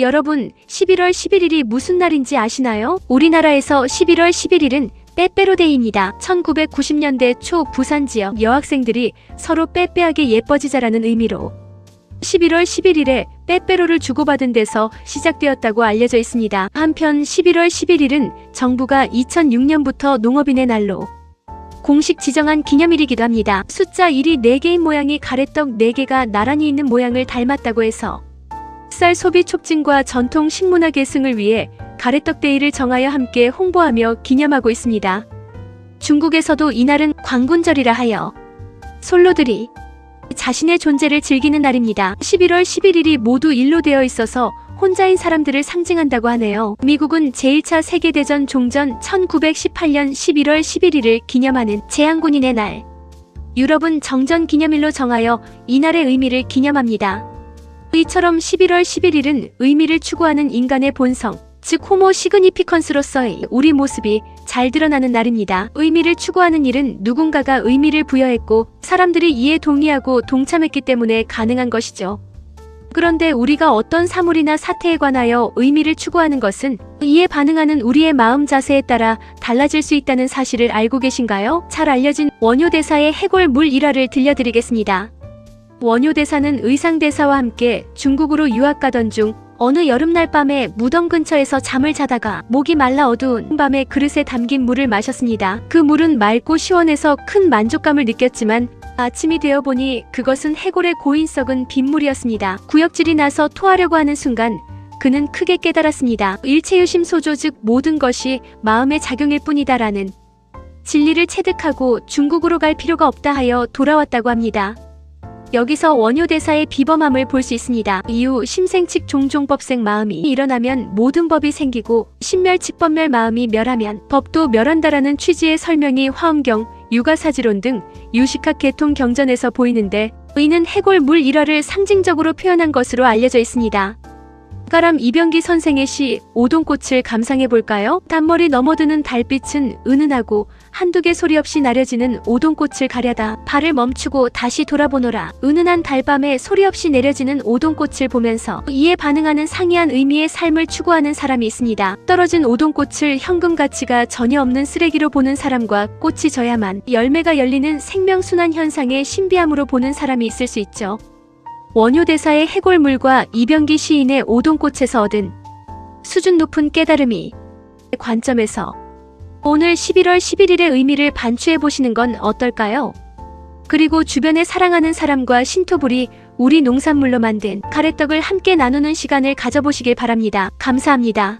여러분, 11월 11일이 무슨 날인지 아시나요? 우리나라에서 11월 11일은 빼빼로데이입니다. 1990년대 초 부산 지역 여학생들이 서로 빼빼하게 예뻐지자라는 의미로 11월 11일에 빼빼로를 주고받은 데서 시작되었다고 알려져 있습니다. 한편 11월 11일은 정부가 2006년부터 농업인의 날로 공식 지정한 기념일이기도 합니다. 숫자 1이 4개인 모양이 가래떡 4개가 나란히 있는 모양을 닮았다고 해서 쌀 소비 촉진과 전통 식문화 계승을 위해 가래떡 데이를 정하여 함께 홍보하며 기념하고 있습니다. 중국에서도 이날은 광군절이라 하여 솔로들이 자신의 존재를 즐기는 날입니다. 11월 11일이 모두 일로 되어 있어서 혼자인 사람들을 상징한다고 하네요. 미국은 제1차 세계대전 종전 1918년 11월 11일을 기념하는 재향군인의 날. 유럽은 정전 기념일로 정하여 이날의 의미를 기념합니다. 이처럼 11월 11일은 의미를 추구하는 인간의 본성, 즉 호모 시그니피컨스로서의 우리 모습이 잘 드러나는 날입니다. 의미를 추구하는 일은 누군가가 의미를 부여했고 사람들이 이에 동의하고 동참했기 때문에 가능한 것이죠. 그런데 우리가 어떤 사물이나 사태에 관하여 의미를 추구하는 것은 이에 반응하는 우리의 마음 자세에 따라 달라질 수 있다는 사실을 알고 계신가요? 잘 알려진 원효대사의 해골 물 일화를 들려드리겠습니다. 원효대사는 의상대사와 함께 중국으로 유학 가던 중 어느 여름날 밤에 무덤 근처에서 잠을 자다가 목이 말라 어두운 밤에 그릇에 담긴 물을 마셨습니다. 그 물은 맑고 시원해서 큰 만족감을 느꼈지만 아침이 되어 보니 그것은 해골의 고인 썩은 빗물이었습니다. 구역질이 나서 토하려고 하는 순간 그는 크게 깨달았습니다. 일체유심 소조 즉 모든 것이 마음의 작용일 뿐이다라는 진리를 체득하고 중국으로 갈 필요가 없다 하여 돌아왔다고 합니다. 여기서 원효대사의 비범함을 볼 수 있습니다. 이후 심생칙 종종법생 마음이 일어나면 모든 법이 생기고 신멸칙법멸 마음이 멸하면 법도 멸한다라는 취지의 설명이 화엄경, 육아사지론 등 유식학 계통 경전에서 보이는데 의는 해골 물 일화를 상징적으로 표현한 것으로 알려져 있습니다. 가람 이병기 선생의 시 오동꽃을 감상해 볼까요? 단머리 넘어드는 달빛은 은은하고 한두 개 소리 없이 나려지는 오동꽃을 가려다 발을 멈추고 다시 돌아보노라. 은은한 달밤에 소리 없이 내려지는 오동꽃을 보면서 이에 반응하는 상이한 의미의 삶을 추구하는 사람이 있습니다. 떨어진 오동꽃을 현금 가치가 전혀 없는 쓰레기로 보는 사람과 꽃이 져야만 열매가 열리는 생명순환 현상의 신비함으로 보는 사람이 있을 수 있죠. 원효대사의 해골물과 이병기 시인의 오동꽃에서 얻은 수준 높은 깨달음이 관점에서 오늘 11월 11일의 의미를 반추해 보시는 건 어떨까요? 그리고 주변에 사랑하는 사람과 신토불이 우리 농산물로 만든 가래떡을 함께 나누는 시간을 가져보시길 바랍니다. 감사합니다.